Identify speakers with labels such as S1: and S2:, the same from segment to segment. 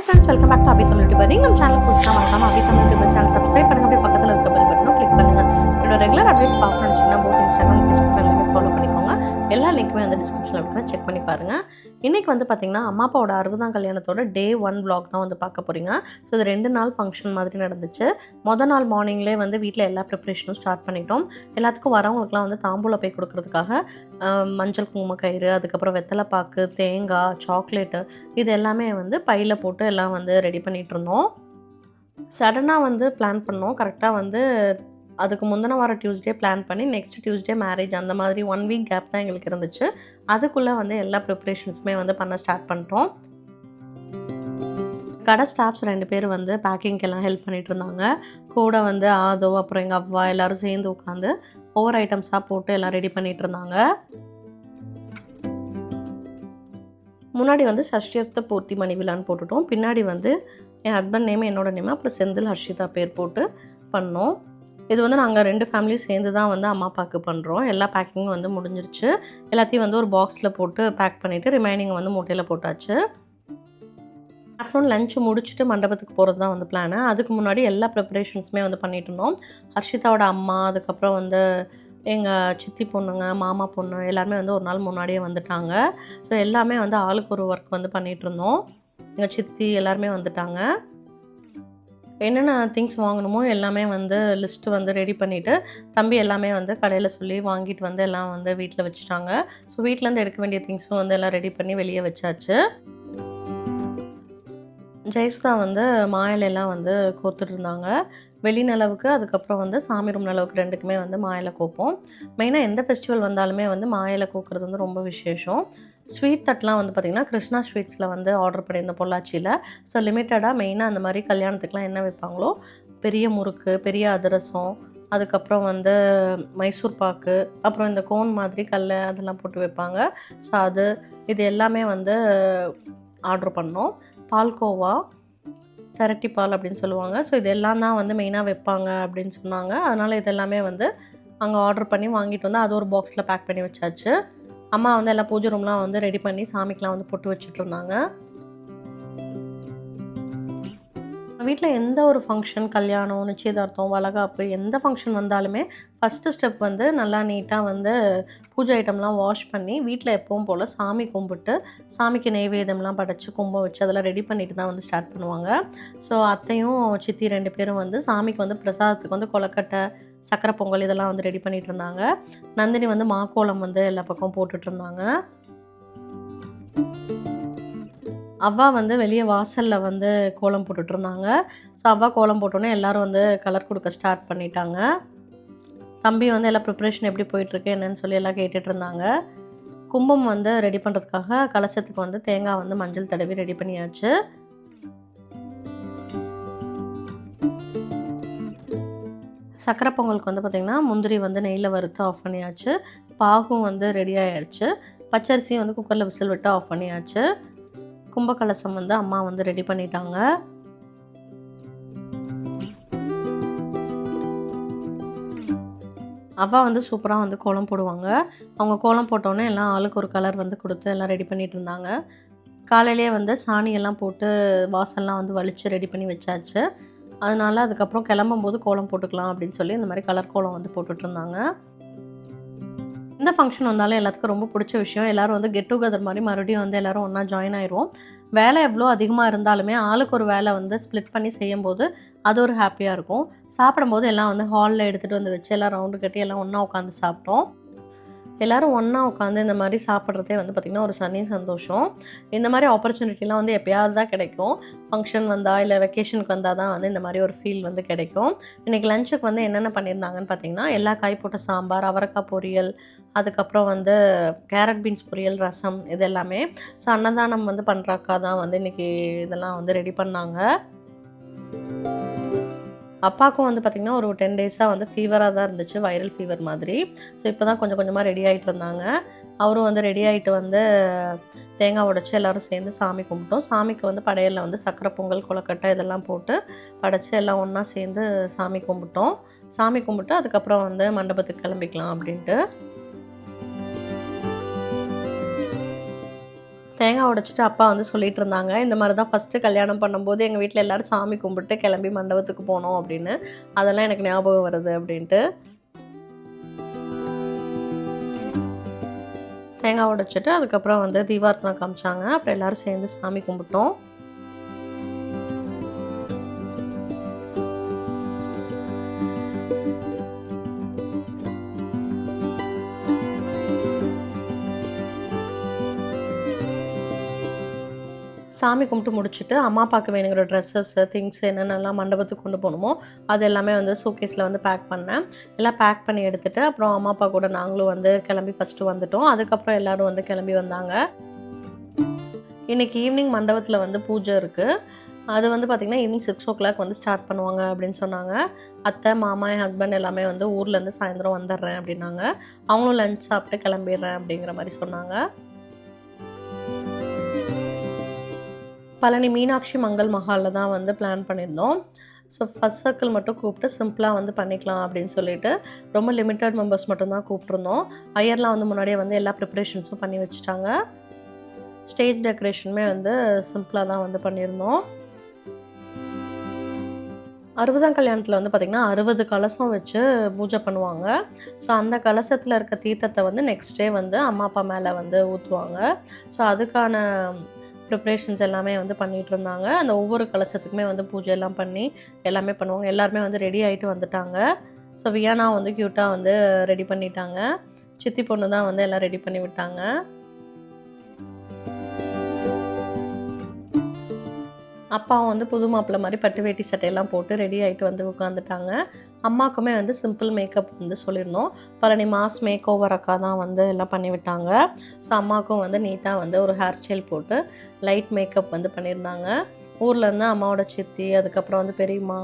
S1: Hi friends welcome back to Abhi Tamil YouTuber நீங்கள் நம்ம channel பிடிச்சா மறக்காம Abhi Tamil YouTuber channel subscribe பண்ணி லிங்க்குமே வந்து டிஸ்கிரிப்ஷனில் இருக்கிறேன் செக் பண்ணி பாருங்கள் இன்றைக்கி வந்து பார்த்திங்கன்னா அம்மா அப்பாவோட அறுபதாம் கல்யாணத்தோட டே ஒன் vlog தான் வந்து பார்க்க போகிறீங்க ஸோ இது ரெண்டு நாள் ஃபங்க்ஷன் மாதிரி நடந்துச்சு. மொதல் நாள் மார்னிங்லேயே வந்து வீட்டில் எல்லா ப்ரிப்ரேஷனும் ஸ்டார்ட் பண்ணிட்டோம். எல்லாத்துக்கும் வரவங்களுக்குலாம் வந்து தாம்பூல போய் கொடுக்கறதுக்காக மஞ்சள் குங்கும கயிறு அதுக்கப்புறம் வெத்தலைப்பாக்கு தேங்காய் சாக்லேட்டு இது எல்லாமே வந்து பையில் போட்டு எல்லாம் வந்து ரெடி பண்ணிகிட்ருந்தோம் இருந்தோம். சடனாக வந்து பிளான் பண்ணோம். கரெக்டாக வந்து அதுக்கு முந்தின வாரம் டியூஸ்டே பிளான் பண்ணி நெக்ஸ்ட் டியூஸ்டே மேரேஜ் அந்த மாதிரி ஒன் வீக் கேப் தான் எங்களுக்கு இருந்துச்சு. அதுக்குள்ளே வந்து எல்லா ப்ரிப்ரேஷன்ஸுமே வந்து பண்ண ஸ்டார்ட் பண்ணிட்டோம். கடை ஸ்டாஃப்ஸ் ரெண்டு பேர் வந்து பேக்கிங்க்கெல்லாம் ஹெல்ப் பண்ணிட்டு இருந்தாங்க. கூட வந்து ஆதோ அப்புறம் எங்கள் அவ்வா எல்லோரும் சேர்ந்து உட்காந்து ஒவ்வொரு ஐட்டம்ஸாக போட்டு எல்லாம் ரெடி பண்ணிட்டு இருந்தாங்க. முன்னாடி வந்து சஷ்டியர்த்த பூர்த்தி மணி விழான்னு போட்டுட்டோம். பின்னாடி வந்து என் ஹஸ்பண்ட் நேம் என்னோட நேம் அப்புறம் செந்தில் ஹர்ஷிதா பேர் போட்டு பண்ணோம். இது வந்து நாங்கள் ரெண்டு ஃபேமிலியும் சேர்ந்து தான் வந்து அம்மா அப்பாவுக்கு பண்ணுறோம் எல்லா பேக்கிங்கும் வந்து முடிஞ்சிருச்சு. எல்லாத்தையும் வந்து ஒரு பாக்ஸில் போட்டு பேக் பண்ணிவிட்டு ரிமைனிங் வந்து மூட்டையில் போட்டாச்சு. ஆஃப்டர்நூன் லஞ்ச் முடிச்சுட்டு மண்டபத்துக்கு போகிறது தான் வந்து பிளானு அதுக்கு முன்னாடி எல்லா ப்ரிப்பரேஷன்ஸுமே வந்து பண்ணிட்டு இருந்தோம். ஹர்ஷிதாவோட அம்மா அதுக்கப்புறம் வந்து எங்கள் சித்தி பொண்ணுங்க மாமா பொண்ணு எல்லாருமே வந்து ஒரு நாள் முன்னாடியே வந்துட்டாங்க. ஸோ எல்லாமே வந்து ஆளுக்கு ஒரு ஒர்க் வந்து பண்ணிகிட்டு இருந்தோம். எங்கள் சித்தி எல்லாருமே வந்துட்டாங்க. என்னென்ன திங்ஸ் வாங்கணுமோ எல்லாமே வந்து லிஸ்ட்டு வந்து ரெடி பண்ணிவிட்டு தம்பி எல்லாமே வந்து கடையில் சொல்லி வாங்கிட்டு வந்து எல்லாம் வந்து வீட்டில் வச்சுட்டாங்க. ஸோ வீட்டிலேருந்து எடுக்க வேண்டிய திங்ஸும் வந்து எல்லாம் ரெடி பண்ணி வெளியே வச்சாச்சு. ஜெயசுதா வந்து மாயிலெல்லாம் வந்து கோர்த்துட்டு இருந்தாங்க. வெளிநிலவுக்கு அதுக்கப்புறம் வந்து சாமி ரூம் நிலவுக்கு ரெண்டுக்குமே வந்து மாயில கோப்போம். மெயினாக எந்த ஃபெஸ்டிவல் வந்தாலுமே வந்து மாயில கோக்கிறது வந்து ரொம்ப விசேஷம். ஸ்வீட் தட்லாம் வந்து பார்த்திங்கன்னா கிருஷ்ணா ஸ்வீட்ஸில் வந்து ஆர்டர் பண்ணியிருந்தோம் பொள்ளாச்சியில். ஸோ லிமிட்டடாக மெயினாக அந்த மாதிரி கல்யாணத்துக்குலாம் என்ன வைப்பாங்களோ பெரிய முறுக்கு பெரிய அதிரசம் அதுக்கப்புறம் வந்து மைசூர் பாக்கு அப்புறம் இந்த கோன் மாதிரி கல் அதெல்லாம் போட்டு வைப்பாங்க. ஸோ அது இது எல்லாமே வந்து ஆர்டர் பண்ணோம். பால்கோவா திரட்டி பால் அப்படின்னு சொல்லுவாங்க. ஸோ இதெல்லாம் தான் வந்து மெயினாக வைப்பாங்க அப்படின்னு சொன்னாங்க. அதனால் இதெல்லாமே வந்து அங்கே ஆர்டர் பண்ணி வாங்கிட்டு வந்து அது ஒரு பாக்ஸில் பேக் பண்ணி வச்சாச்சு. அம்மா வந்து எல்லாம் பூஜை ரூம்லாம் வந்து ரெடி பண்ணி சாமிக்கெலாம் வந்து பொட்டு வச்சுட்டு இருந்தாங்க வீட்டில் எந்த ஒரு ஃபங்க்ஷன் கல்யாணம் நிச்சயதார்த்தம் வளகாப்பு எந்த ஃபங்க்ஷன் வந்தாலுமே ஃபஸ்ட்டு ஸ்டெப் வந்து நல்லா நீட்டாக வந்து பூஜை ஐட்டம்லாம் வாஷ் பண்ணி வீட்டில் எப்பவும் போல் சாமி கும்பிட்டு சாமிக்கு நெய்வேதம்லாம் படைச்சி கும்பம் வச்சு அதெல்லாம் ரெடி பண்ணிட்டு தான் வந்து ஸ்டார்ட் பண்ணுவாங்க. ஸோ அத்தையும் சித்தி ரெண்டு பேரும் வந்து சாமிக்கு வந்து பிரசாதத்துக்கு வந்து கொலக்கட்டை சக்கரை பொங்கல் இதெல்லாம் வந்து ரெடி பண்ணிட்டு இருந்தாங்க நந்தினி வந்து மாக்கோலம் வந்து எல்லா பக்கம் போட்டுட்டு இருந்தாங்க அவ்வா வந்து வெளியே வாசலில் வந்து கோலம் போட்டுட்டு இருந்தாங்க ஸோ அவ்வா கோலம் போட்டோன்னே எல்லோரும் வந்து கலர் கொடுக்க ஸ்டார்ட் பண்ணிட்டாங்க. தம்பி வந்து எல்லாம் ப்ரிப்ரேஷன் எப்படி போயிட்டுருக்கு என்னன்னு சொல்லி எல்லாம் கேட்டுட்ருந்தாங்க கும்பம் வந்து ரெடி பண்ணுறதுக்காக கலசத்துக்கு வந்து தேங்காய் வந்து மஞ்சள் தடவி ரெடி பண்ணியாச்சு. சக்கரை பொங்கலுக்கு வந்து பார்த்திங்கன்னா முந்திரி வந்து நெய்யில் வறுத்து ஆஃப் பண்ணியாச்சு. பாகும் வந்து ரெடி ஆயிடுச்சு பச்சரிசியும் வந்து குக்கரில் விசில் விட்டு ஆஃப் பண்ணியாச்சு. கும்பகலசம் வந்து அம்மா வந்து ரெடி பண்ணிட்டாங்க. அவள் வந்து சூப்பராக வந்து கோலம் போடுவாங்க. அவங்க கோலம் போட்டோன்னே எல்லாம் ஆளுக்கு ஒரு கலர் வந்து கொடுத்து எல்லாம் ரெடி பண்ணிகிட்டு இருந்தாங்க. காலையிலேயே வந்து சாணியெல்லாம் போட்டு வாசல்லாம் வந்து வலித்து ரெடி பண்ணி வச்சாச்சு. அதனால அதுக்கப்புறம் கிளம்பும்போது கோலம் போட்டுக்கலாம் அப்படின்னு சொல்லி இந்த மாதிரி கலர் கோலம் வந்து போட்டுட்ருந்தாங்க. எந்த ஃபங்க்ஷன் வந்தாலும் எல்லாத்துக்கும் ரொம்ப பிடிச்ச விஷயம். எல்லாரும் வந்து கெட் டுகெதர் மாதிரி மறுபடியும் வந்து எல்லாரும் ஒன்றா ஜாயின் ஆயிடுவோம் வேலை எவ்வளோ அதிகமாக இருந்தாலுமே ஆளுக்கு ஒரு வேலை வந்து ஸ்ப்ளிட் பண்ணி செய்யும்போது அது ஒரு ஹாப்பியாக இருக்கும். சாப்பிடும்போது எல்லாம் வந்து ஹாலில் எடுத்துகிட்டு வந்து வச்சு எல்லாம் ரவுண்டு கட்டி எல்லாம் ஒன்றா உட்காந்து சாப்பிட்டோம். எல்லாரும் ஒன்றா உட்காந்து இந்த மாதிரி சாப்பிட்றதே வந்து பார்த்திங்கன்னா ஒரு சனி சந்தோஷம். இந்த மாதிரி ஆப்பர்ச்சுனிட்டிலாம் வந்து எப்பயாவது தான் கிடைக்கும். ஃபங்க்ஷன் வந்தால் இல்லை வெக்கேஷனுக்கு வந்தால் தான் வந்து இந்த மாதிரி ஒரு ஃபீல் வந்து கிடைக்கும். இன்றைக்கி லஞ்சுக்கு வந்து என்னென்ன பண்ணியிருந்தாங்கன்னு பார்த்திங்கன்னா எல்லா காய் போட்ட சாம்பார் அவரைக்காய் பொரியல் அதுக்கப்புறம் வந்து கேரட் பீன்ஸ் பொரியல் ரசம் இது எல்லாமே. ஸோ அன்னதானம் வந்து பண்ணுற அக்கா தான் வந்து இன்றைக்கி இதெல்லாம் வந்து ரெடி பண்ணாங்க. அப்பாவுக்கும் வந்து பார்த்திங்கன்னா ஒரு டென் டேஸாக வந்து ஃபீவராக தான் இருந்துச்சு வைரல் ஃபீவர் மாதிரி. ஸோ இப்போ தான் கொஞ்சம் கொஞ்சமாக ரெடி ஆகிட்டு இருந்தாங்க. அவரும் வந்து ரெடி ஆகிட்டு வந்து தேங்காய் உடைச்சி எல்லோரும் சேர்ந்து சாமி கும்பிட்டோம். சாமிக்கு வந்து படையலில் வந்து சக்கரை பொங்கல் கொலக்கட்டை இதெல்லாம் போட்டு படைச்சி எல்லாம் ஒன்றா சேர்ந்து சாமி கும்பிட்டோம். சாமி கும்பிட்டு அதுக்கப்புறம் வந்து மண்டபத்துக்கு கிளம்பிக்கலாம் அப்படின்ட்டு. தேங்காய் உடைச்சிட்டு அப்பா வந்து சொல்லிட்டு இருந்தாங்க இந்த மாதிரி தான் ஃபஸ்ட்டு கல்யாணம் பண்ணும்போது எங்கள் வீட்டில் எல்லோரும் சாமி கும்பிட்டு கிளம்பி மண்டபத்துக்கு போனோம் அப்படின்னு. அதெல்லாம் எனக்கு ஞாபகம் வருது அப்படின்ட்டு. தேங்காய் உடைச்சிட்டு அதுக்கப்புறம் வந்து தீபார்த்தனை காமிச்சாங்க. அப்புறம் எல்லோரும் சேர்ந்து சாமி கும்பிட்டோம். சாமி கும்பிட்டு முடிச்சுட்டு அம்மா அப்பாவுக்கு வேணுங்கிற ட்ரெஸ்ஸஸ்ஸு திங்ஸ் என்னென்னலாம் மண்டபத்துக்கு கொண்டு போகணுமோ அது எல்லாமே வந்து சூக்கேஸில் வந்து பேக் பண்ணேன். எல்லாம் பேக் பண்ணி எடுத்துகிட்டு அப்புறம் அம்மா அப்பா கூட நாங்களும் வந்து கிளம்பி ஃபஸ்ட்டு வந்துட்டோம். அதுக்கப்புறம் எல்லோரும் வந்து கிளம்பி வந்தாங்க. இன்றைக்கி ஈவினிங் மண்டபத்தில் வந்து பூஜை இருக்குது அது வந்து பார்த்திங்கன்னா ஈவினிங் சிக்ஸ் ஓ கிளாக் வந்து ஸ்டார்ட் பண்ணுவாங்க அப்படின்னு சொன்னாங்க. அத்தை மாமா என் ஹஸ்பண்ட் எல்லாமே வந்து ஊர்லேருந்து சாயந்தரம் வந்துடுறேன் அப்படின்னாங்க. அவங்களும் லஞ்ச் சாப்பிட்டு கிளம்பிடுறேன் அப்படிங்கிற மாதிரி சொன்னாங்க. பழனி மீனாட்சி மங்கள் மஹாலில் தான் வந்து பிளான் பண்ணியிருந்தோம். ஸோ ஃபஸ்ட் சர்க்கிள் மட்டும் கூப்பிட்டு சிம்பிளாக வந்து பண்ணிக்கலாம் அப்படின்னு சொல்லிட்டு ரொம்ப லிமிட்டட் மெம்பர்ஸ் மட்டும்தான் கூப்பிட்ருந்தோம் ஐயர்லாம் வந்து முன்னாடியே வந்து எல்லா ப்ரிப்ரேஷன்ஸும் பண்ணி வச்சுட்டாங்க. ஸ்டேஜ் டெக்கரேஷனுமே வந்து சிம்பிளாக தான் வந்து பண்ணியிருந்தோம். அறுபதாம் கல்யாணத்தில் வந்து பார்த்திங்கன்னா அறுபது கலசம் வச்சு பூஜை பண்ணுவாங்க. ஸோ அந்த கலசத்தில் இருக்க தீர்த்தத்தை வந்து நெக்ஸ்ட் டே வந்து அம்மா அப்பா மேலே வந்து ஊற்றுவாங்க ஸோ அதுக்கான ப்ரிப்ரேஷன்ஸ் எல்லாமே வந்து பண்ணிகிட்டு இருந்தாங்க அந்த ஒவ்வொரு கலசத்துக்குமே வந்து பூஜை எல்லாம் பண்ணி எல்லாமே பண்ணுவாங்க. எல்லாருமே வந்து ரெடி ஆகிட்டு வந்துட்டாங்க. ஸோ வியானா வந்து க்யூட்டாக வந்து ரெடி பண்ணிட்டாங்க. சித்தி பொண்ணு தான் வந்து எல்லாம் ரெடி பண்ணி விட்டாங்க. அப்பாவும் வந்து புது மாப்பிள்ளை மாதிரி பட்டு வேட்டி சட்டையெல்லாம் போட்டு ரெடி ஆகிட்டு வந்து உட்காந்துட்டாங்க அம்மாவுக்குமே வந்து சிம்பிள் மேக்கப் வந்து சொல்லியிருந்தோம். பழனி மாஸ் மேக் ஓவர் அக்கா தான் வந்து எல்லாம் பண்ணிவிட்டாங்க ஸோ அம்மாவுக்கும் வந்து நீட்டாக வந்து ஒரு ஹேர் ஸ்டைல் போட்டு லைட் மேக்கப் வந்து பண்ணியிருந்தாங்க. ஊர்லேருந்து அம்மாவோட சித்தி அதுக்கப்புறம் வந்து பெரியம்மா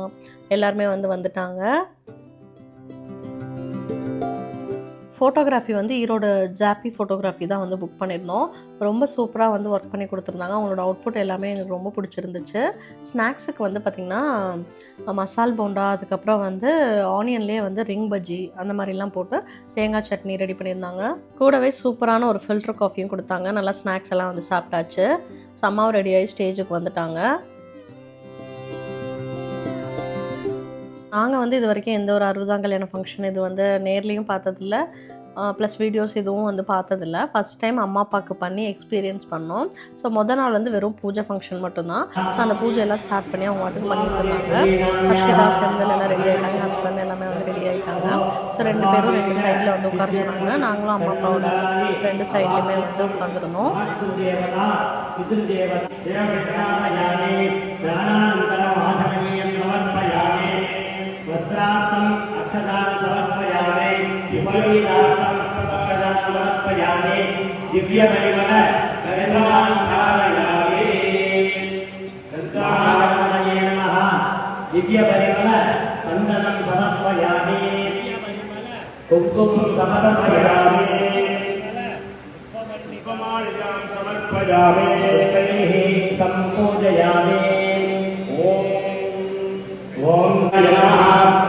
S1: எல்லாருமே வந்து வந்துட்டாங்க. ஃபோட்டோகிராஃபி வந்து ஈரோடு ஜாப்பி ஃபோட்டோகிராஃபி தான் வந்து புக் பண்ணியிருந்தோம். ரொம்ப சூப்பராக வந்து ஒர்க் பண்ணி கொடுத்துருந்தாங்க. அவங்களோட அவுட்புட் எல்லாமே எனக்கு ரொம்ப பிடிச்சிருந்துச்சு. ஸ்நாக்ஸுக்கு வந்து பார்த்திங்கன்னா மசால் போண்டா அதுக்கப்புறம் வந்து ஆனியன்லேயே வந்து ரிங் பஜ்ஜி அந்த மாதிரிலாம் போட்டு தேங்காய் சட்னி ரெடி பண்ணியிருந்தாங்க. கூடவே சூப்பரான ஒரு ஃபில்டர் காஃபியும் கொடுத்தாங்க. நல்லா ஸ்நாக்ஸ் எல்லாம் வந்து சாப்பிட்டாச்சு. செம்மாவும் ரெடி ஆகி ஸ்டேஜுக்கு வந்துட்டாங்க. நாங்கள் வந்து இது வரைக்கும் எந்த ஒரு அறுபதாம் கல்யாண ஃபங்க்ஷன் இது வந்து நேர்லேயும் பார்த்ததில்ல. ப்ளஸ் வீடியோஸ் இதுவும் வந்து பார்த்ததில்ல. ஃபஸ்ட் டைம் அம்மா அப்பாவுக்கு பண்ணி எக்ஸ்பீரியன்ஸ் பண்ணோம். ஸோ மொதல் நாள் வந்து வெறும் பூஜை ஃபங்க்ஷன் மட்டும்தான். ஸோ அந்த பூஜையெல்லாம் ஸ்டார்ட் பண்ணி அவங்க வாட்டுக்கு பண்ணிட்டு இருந்தாங்க. ஹர்ஷிதா செந்தல் எல்லாம் ரெடி ஆகிட்டாங்க ஹஸ்பண்ட் எல்லாமே வந்து ரெடி ஆகிட்டாங்க ஸோ ரெண்டு பேரும் ரெண்டு சைடில் வந்து உட்கார சொன்னாங்க. நாங்களும் அம்மா அப்பாவோட ரெண்டு சைட்லேயுமே வந்து உட்காந்துருந்தோம்
S2: பிதர்தேவ பிரியமணிவன கருணான் தாரயாவே கிருஷ்ணாரமணே நமஹ திவ்ய பரிமள சந்தனம் சமர்ப்பயாமி குங்குமம் சமர்ப்பயாமி சமர்ப்பயாமி சம்பூஜயாமி ஓம் ஓம் நமஹ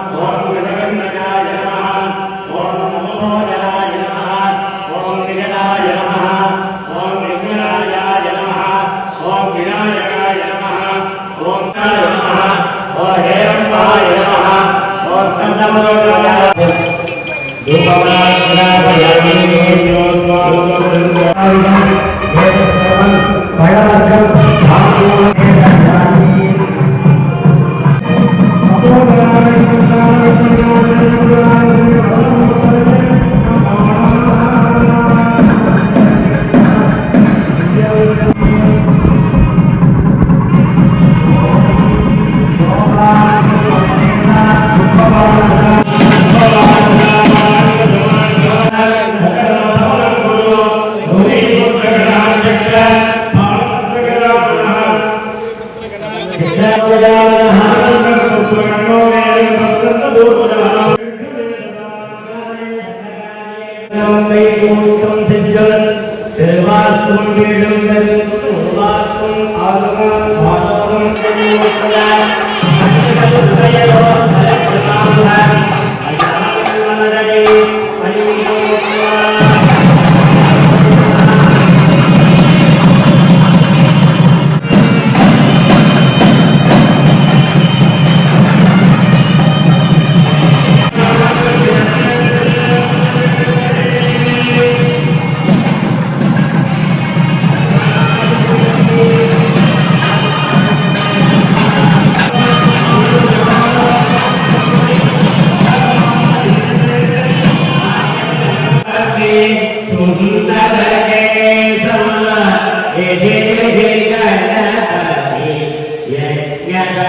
S2: Thank
S3: you.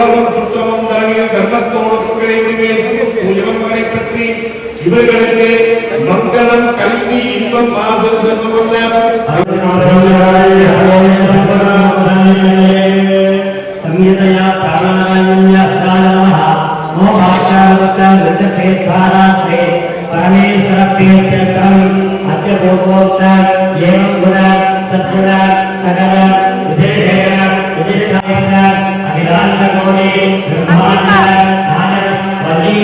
S3: உலகம் தலைமையில் தர்மத்தோடு உயர்வரை பற்றி இவர்களுக்கு மங்களம் கல்வி இன்பம் ஆதரவு சென்று
S2: கொள்ள సంగీతయా ప్రాణారాయణ్య ప్రాణమః నో భాషావత నిజే భారాసే పరమేశ్వర ప్రియత్రం అత్య భోగోక్త ఏం గుణ సద్గుణ సగణ अखिलाण्डकोटि ब्रह्माण्ड नायक वल्ली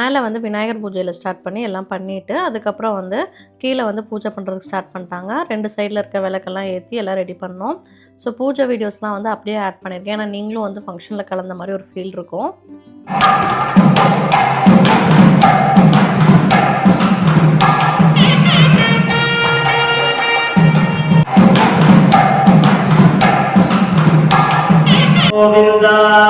S1: மேலே வந்து விநாயகர் பூஜையில் ஸ்டார்ட் பண்ணி எல்லாம் பண்ணிவிட்டு அதுக்கப்புறம் வந்து கீழே வந்து பூஜை பண்ணுறதுக்கு ஸ்டார்ட் பண்ணிட்டாங்க. ரெண்டு சைடில் இருக்க விளக்கெல்லாம் ஏற்றி எல்லாம் ரெடி பண்ணோம். ஸோ பூஜை வீடியோஸ்லாம் வந்து அப்படியே ஆட் பண்ணியிருக்கேன். ஏன்னா நீங்களும் வந்து ஃபங்க்ஷனில் கலந்த மாதிரி ஒரு ஃபீல் இருக்கும்.
S2: Govinda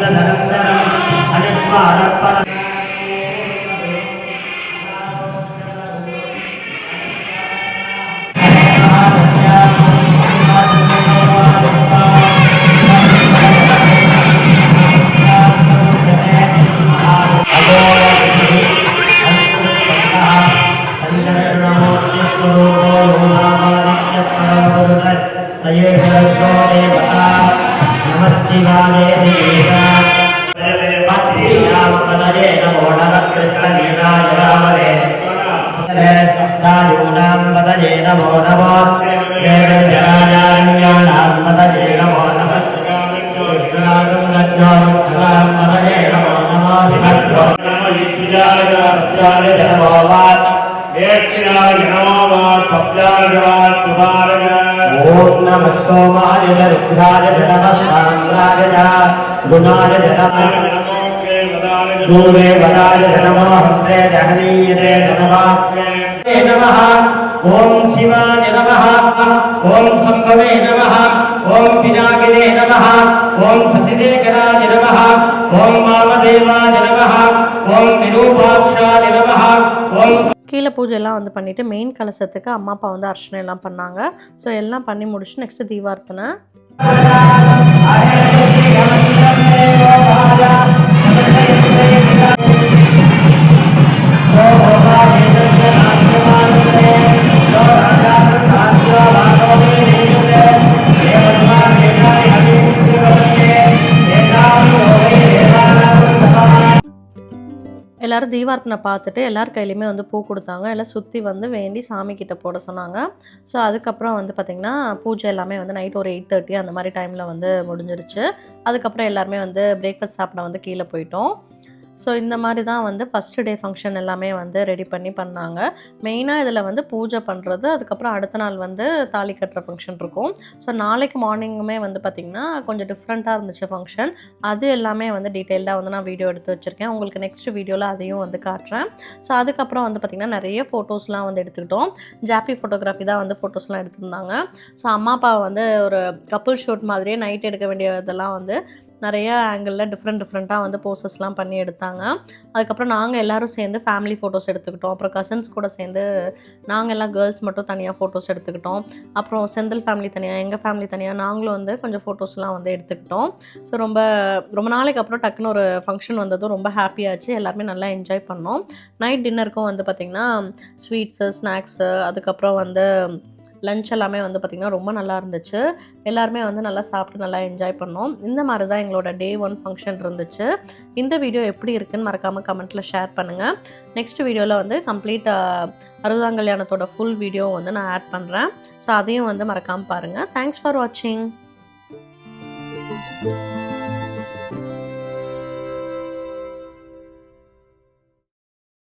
S2: तदनन्तरम् अनुस्मारपर ॐ नमः सोमाय च रुद्राय च नमः शान्ताय च गुणाय च नमः दूरे वराय च नमः हस्ते जहनीयते च नमः हे नमः ॐ शिवाय नमः ॐ शम्भवे नमः ॐ पिनाकिने नमः ॐ शशिशेखराय नमः ॐ वामदेवाय नमः ॐ विरूपाक्षाय नमः ॐ
S1: கீழே பூஜையெல்லாம் வந்து பண்ணிவிட்டு மெயின் கலசத்துக்கு அம்மா அப்பா வந்து அர்ச்சனை எல்லாம் பண்ணாங்க. ஸோ எல்லாம் பண்ணி முடிச்சு நெக்ஸ்ட்டு தீபார்த்தனை. எல்லாரும் பார்த்துட்டு எல்லார் கையிலையுமே வந்து பூ கொடுத்தாங்க. எல்லாம் சுற்றி வந்து வேண்டி சாமி கிட்ட போட சொன்னாங்க. ஸோ அதுக்கப்புறம் வந்து பார்த்திங்கன்னா பூஜை எல்லாமே வந்து நைட் ஒரு எயிட் தேர்ட்டி அந்த மாதிரி டைமில் வந்து முடிஞ்சிருச்சு. அதுக்கப்புறம் எல்லாருமே வந்து பிரேக்ஃபாஸ்ட் சாப்பிட வந்து கீழே போயிட்டோம். ஸோ இந்த மாதிரி தான் வந்து ஃபஸ்ட்டு டே ஃபங்க்ஷன் எல்லாமே வந்து ரெடி பண்ணி பண்ணாங்க. மெயினாக இதில் வந்து பூஜை பண்ணுறது அதுக்கப்புறம் அடுத்த நாள் வந்து தாலி கட்டுற ஃபங்க்ஷன் இருக்கும். ஸோ நாளைக்கு மார்னிங்குமே வந்து பார்த்திங்கன்னா கொஞ்சம் டிஃப்ரெண்ட்டாக இருந்துச்சு ஃபங்க்ஷன் அது எல்லாமே வந்து டீட்டெயில்டாக வந்து நான் வீடியோ எடுத்து வச்சுருக்கேன். உங்களுக்கு நெக்ஸ்ட் வீடியோவில் அதையும் வந்து காட்டுறேன். ஸோ அதுக்கப்புறம் வந்து பார்த்திங்கன்னா நிறைய ஃபோட்டோஸ்லாம் வந்து எடுத்துக்கிட்டோம். ஜாப்பி ஃபோட்டோகிராஃபி தான் வந்து ஃபோட்டோஸ்லாம் எடுத்திருந்தாங்க. ஸோ அம்மா அப்பா வந்து ஒரு கப்புள் ஷூட் மாதிரியே நைட் எடுக்க வேண்டிய இதெல்லாம் வந்து நிறைய ஆங்கிளில் டிஃப்ரெண்ட் டிஃப்ரெண்ட்டாக வந்து போசஸ்லாம் பண்ணி எடுத்தாங்க. அதுக்கப்புறம் நாங்கள் எல்லாரும் சேர்ந்து ஃபேமிலி ஃபோட்டோஸ் எடுத்துக்கிட்டோம். அப்புறம் கசின்ஸ் கூட சேர்ந்து நாங்கள் எல்லாம் கேர்ள்ஸ் மட்டும் தனியாக ஃபோட்டோஸ் எடுத்துக்கிட்டோம். அப்புறம் செந்தில் ஃபேமிலி தனியாக எங்கள் ஃபேமிலி தனியாக நாங்களும் வந்து கொஞ்சம் ஃபோட்டோஸ்லாம் வந்து எடுத்துக்கிட்டோம். ஸோ ரொம்ப ரொம்ப நாளைக்கு அப்புறம் டக்குன்னு ஒரு ஃபங்க்ஷன் வந்ததும் ரொம்ப ஹாப்பியாச்சு எல்லாருமே நல்லா என்ஜாய் பண்ணோம். நைட் டின்னருக்கும் வந்து பார்த்திங்கன்னா ஸ்வீட்ஸு ஸ்நாக்ஸு அதுக்கப்புறம் வந்து லஞ்ச் எல்லாமே வந்து பார்த்திங்கன்னா ரொம்ப நல்லா இருந்துச்சு. எல்லாருமே வந்து நல்லா சாப்பிட்டு நல்லா என்ஜாய் பண்ணோம். இந்த மாதிரி தான் எங்களோட டே ஒன் ஃபங்க்ஷன் இருந்துச்சு. இந்த வீடியோ எப்படி இருக்குன்னு மறக்காமல் கமெண்ட்டில் ஷேர் பண்ணுங்கள் நெக்ஸ்ட் வீடியோவில் வந்து கம்ப்ளீட் அறுபதாம் கல்யாணத்தோட ஃபுல் வீடியோ வந்து நான் ஆட் பண்ணுறேன் ஸோ அதையும் வந்து மறக்காமல் பாருங்கள் தேங்க்ஸ் ஃபார் வாட்சிங்